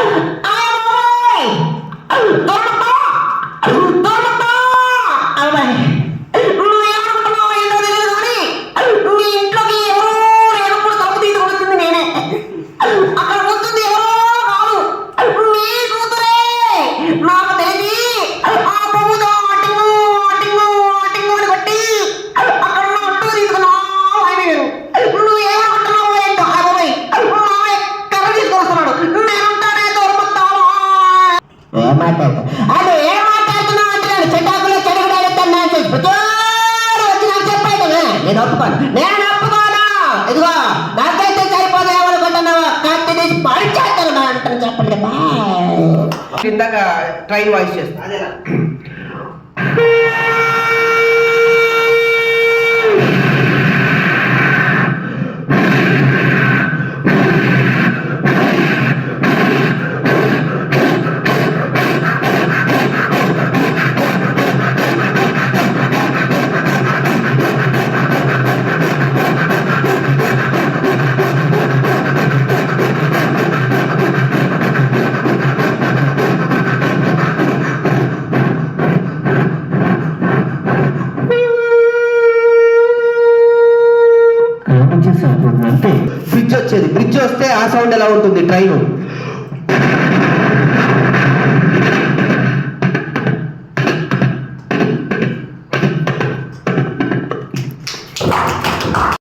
Amay! Tama ka! Tama ka! Amay! ఏం మాట్లాడుతా అదే ఏం మాట్లాడుతున్నావు అంటే నేను చెట్టాకులో చెడుగుడాడుతాను నేను ప్రతివాడు వచ్చి నాకు చెప్పాడు. నేను ఒప్పుకోను. నేను ఒప్పుకోను. ఇదిగో నాకైతే సరిపోదు ఏమనుకుంటున్నావు? కత్తి తీసి పడిచేస్తాను నా అంటాను చెప్పండి. బాయ్. ఇందాక ట్రైన్ వాయిస్ చేస్తా. అంటే అంతే బ్రిడ్జ్ వచ్చేది. బ్రిడ్జ్ వస్తే ఆ సౌండ్ ఎలా ఉంటుంది? ట్రైన్